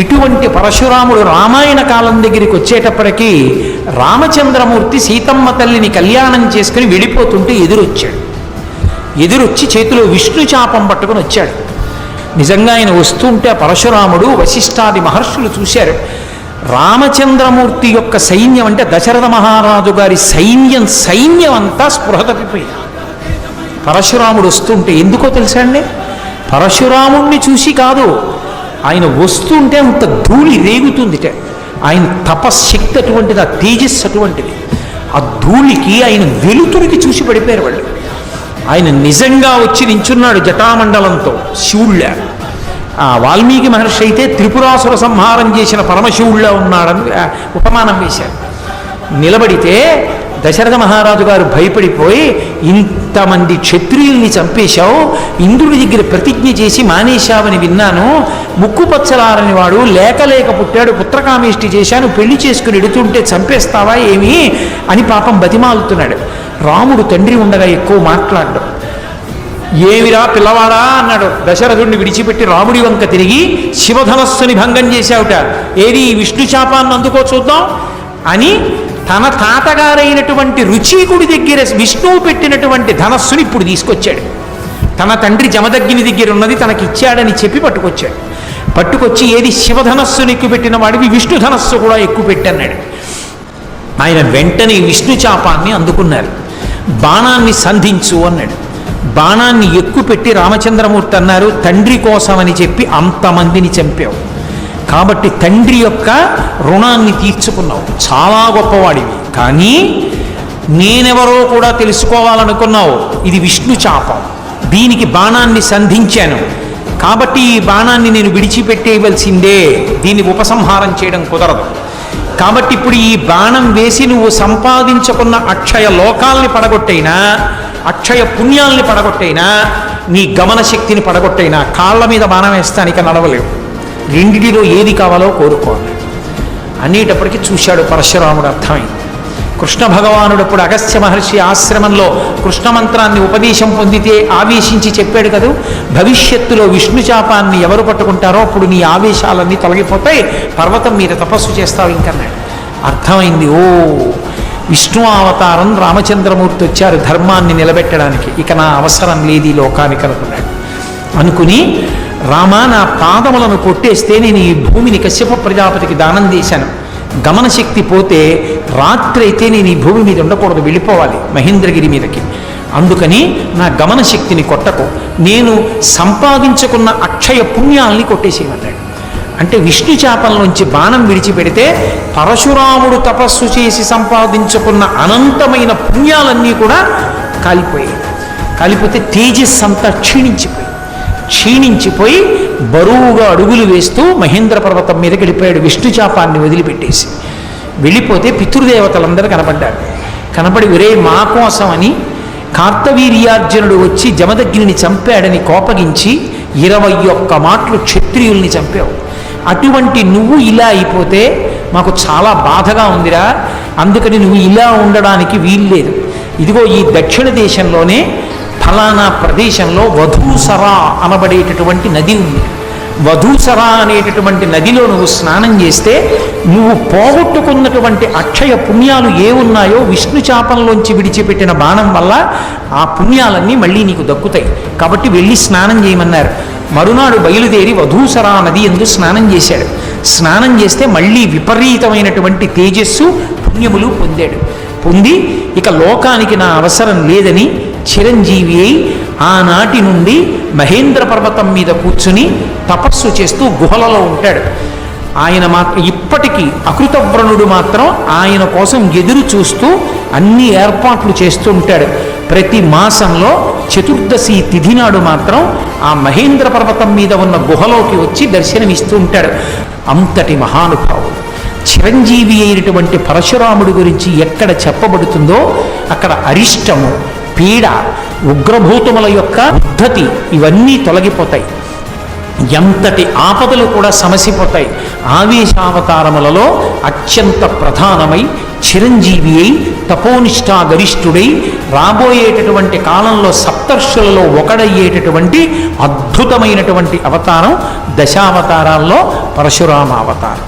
ఇటువంటి పరశురాముడు రామాయణ కాలం దగ్గరికి వచ్చేటప్పటికీ రామచంద్రమూర్తి సీతమ్మ తల్లిని కళ్యాణం చేసుకుని వెళ్ళిపోతుంటే ఎదురొచ్చాడు. ఎదురొచ్చి చేతిలో విష్ణు చాపం పట్టుకుని వచ్చాడు. నిజంగా ఆయన వస్తుంటే పరశురాముడు వశిష్ఠాది మహర్షులు చూశారు. రామచంద్రమూర్తి యొక్క సైన్యం అంటే దశరథ మహారాజు గారి సైన్యం సైన్యం అంతా స్పృహ తప్పిపోయింది. పరశురాముడు వస్తుంటే ఎందుకో తెలుసా అండి? పరశురాముణ్ణి చూసి కాదు ఆయన వస్తుంటే అంత ధూళి రేగుతుందిట. ఆయన తపశ్శక్తి అటువంటిది ఆ తేజస్సు అటువంటిది. ఆ ధూళికి ఆయన వెలుతురికి చూసి పడిపోయారు వాళ్ళు. ఆయన నిజంగా వచ్చి నించున్నాడు జటామండలంతో శివుళ్ళ. ఆ వాల్మీకి మహర్షి అయితే త్రిపురాసుర సంహారం చేసిన పరమశివుళ్ళ ఉన్నాడని ఉపమానం వేశారు. నిలబడితే దశరథ మహారాజు గారు భయపడిపోయి ఇంతమంది క్షత్రియుల్ని చంపేశావు ఇంద్రుడి దగ్గర ప్రతిజ్ఞ చేసి మానేశావని విన్నాను. ముక్కు పచ్చలారని వాడు లేక లేక పుట్టాడు పుత్రకామేష్టి చేశాను పెళ్ళి చేసుకుని ఎడుతుంటే చంపేస్తావా ఏమి? అని పాపం బతిమాలుతున్నాడు. రాముడు తండ్రి ఉండగా ఎక్కువ మాట్లాడడం. ఏమిరా పిల్లవాడా? అన్నాడు. దశరథుడిని విడిచిపెట్టి రాముడి వంక తిరిగి శివధనస్సుని భంగం చేశావుట. ఏది ఈ విష్ణు శాపాన్ని అందుకో చూద్దాం అని తన తాతగారైనటువంటి రుచీకుడి దగ్గర విష్ణువు పెట్టినటువంటి ధనస్సుని ఇప్పుడు తీసుకొచ్చాడు. తన తండ్రి జమదగ్గిని దగ్గర ఉన్నది తనకి ఇచ్చాడని చెప్పి పట్టుకొచ్చాడు. పట్టుకొచ్చి ఏది శివధనస్సుని ఎక్కువ పెట్టిన వాడివి విష్ణు ధనస్సు కూడా ఎక్కువ పెట్టన్నాడు. ఆయన వెంటనే విష్ణు చాపాన్ని అందుకున్నారు. బాణాన్ని సంధించు అన్నాడు. బాణాన్ని ఎక్కుపెట్టి రామచంద్రమూర్తి అన్నారు తండ్రి కోసమని చెప్పి అంతమందిని చంపావు. కాబట్టి తండ్రి యొక్క రుణాన్ని తీర్చుకున్నావు. చాలా గొప్పవాడివి. కానీ నేనెవరో కూడా తెలుసుకోవాలనుకున్నావు. ఇది విష్ణు చాపం. దీనికి బాణాన్ని సంధించాను. కాబట్టి ఈ బాణాన్ని నేను విడిచిపెట్టేయవలసిందే. దీన్ని ఉపసంహారం చేయడం కుదరదు. కాబట్టి ఇప్పుడు ఈ బాణం వేసి నువ్వు సంపాదించుకున్న అక్షయ లోకాల్ని పడగొట్టైనా అక్షయ పుణ్యాల్ని పడగొట్టైనా నీ గమన శక్తిని పడగొట్టైనా కాళ్ళ మీద బాణం వేస్తానిక నడవలేవు. రెండిటిలో ఏది కావాలో కోరుకోవాలి. అనేటప్పటికీ చూశాడు పరశురాముడు అర్థమైంది. కృష్ణ భగవానుడు ఇప్పుడు అగస్త్య మహర్షి ఆశ్రమంలో కృష్ణ మంత్రాన్ని ఉపదేశం పొందితే ఆవేశించి చెప్పాడు కదూ భవిష్యత్తులో విష్ణు చాపాన్ని ఎవరు పట్టుకుంటారో అప్పుడు నీ ఆవేశాలన్నీ తొలగిపోతాయి పర్వతం మీద తపస్సు చేస్తావు ఇంకన్నాడు. అర్థమైంది ఓ విష్ణు అవతారం రామచంద్రమూర్తి వచ్చారు ధర్మాన్ని నిలబెట్టడానికి ఇక నా అవసరం లేదు ఈ లోకానికి అనుకున్నాడు. అనుకుని రామా నా పాదములను కొట్టేస్తే నేను ఈ భూమిని కశ్యప ప్రజాపతికి దానం చేశాను. గమనశక్తి పోతే రాత్రి అయితే నేను ఈ భూమి మీద ఉండకూడదు వెళ్ళిపోవాలి మహేంద్రగిరి మీదకి. అందుకని నా గమన శక్తిని కొట్టకు. నేను సంపాదించుకున్న అక్షయ పుణ్యాల్ని కొట్టేసేయమన్నాడు అంటే విష్ణు చాపంలోంచి బాణం విడిచిపెడితే పరశురాముడు తపస్సు చేసి సంపాదించుకున్న అనంతమైన పుణ్యాలన్నీ కూడా కాలిపోయాయి. కాలిపోతే తేజస్ అంతా క్షీణించిపోయాయి క్షీణించిపోయి బరువుగా అడుగులు వేస్తూ మహేంద్ర పర్వతం మీద గడిపోయాడు విష్ణు చాపాన్ని వదిలిపెట్టేసి. వెళ్ళిపోతే పితృదేవతలందరూ కనపడ్డారు. కనపడి ఒరే మా కోసమని కార్తవీర్యార్జునుడు వచ్చి జమదగ్నిని చంపాడని కోపగించి ఇరవై ఒక్క మాటలు క్షత్రియుల్ని చంపావు. అటువంటి నువ్వు ఇలా అయిపోతే మాకు చాలా బాధగా ఉందిరా. అందుకని నువ్వు ఇలా ఉండడానికి వీల్లేదు. ఇదిగో ఈ దక్షిణ దేశంలోనే ఫలానా ప్రదేశంలో వధూసరా అనబడేటటువంటి నది ఉంది. వధూసరా అనేటటువంటి నదిలో నువ్వు స్నానం చేస్తే నువ్వు పోగొట్టుకున్నటువంటి అక్షయ పుణ్యాలు ఏ ఉన్నాయో విష్ణు చాపంలోంచి విడిచిపెట్టిన బాణం వల్ల ఆ పుణ్యాలన్నీ మళ్ళీ నీకు దక్కుతాయి. కాబట్టి వెళ్ళి స్నానం చేయమన్నారు. మరునాడు బయలుదేరి వధూసరా నది ఎందు స్నానం చేశాడు. స్నానం చేస్తే మళ్ళీ విపరీతమైనటువంటి తేజస్సు పుణ్యములు పొందాడు. పొంది ఇక లోకానికి నా అవసరం లేదని చిరంజీవి అయి ఆనాటి నుండి మహేంద్ర పర్వతం మీద కూర్చుని తపస్సు చేస్తూ గుహలలో ఉంటాడు. ఆయన మాత్రం ఇప్పటికీ అకృతవ్రణుడు మాత్రం ఆయన కోసం ఎదురు చూస్తూ అన్ని ఏర్పాట్లు చేస్తూ ఉంటాడు. ప్రతి మాసంలో చతుర్దశి తిథి నాడు మాత్రం ఆ మహేంద్ర పర్వతం మీద ఉన్న గుహలోకి వచ్చి దర్శనమిస్తూ ఉంటాడు. అంతటి మహానుభావుడు. చిరంజీవి అయినటువంటి పరశురాముడి గురించి ఎక్కడ చెప్పబడుతుందో అక్కడ అరిష్టము. పీడ ఉగ్రభూతముల యొక్క ఉద్ధతి ఇవన్నీ తొలగిపోతాయి. ఎంతటి ఆపదలు కూడా సమసిపోతాయి. ఆవేశావతారములలో అత్యంత ప్రధానమై చిరంజీవి అయి తపోనిష్టా గరిష్ఠుడై రాబోయేటటువంటి కాలంలో సప్తర్షులలో ఒకడయ్యేటటువంటి అద్భుతమైనటువంటి అవతారం దశావతారాల్లో పరశురామ అవతారం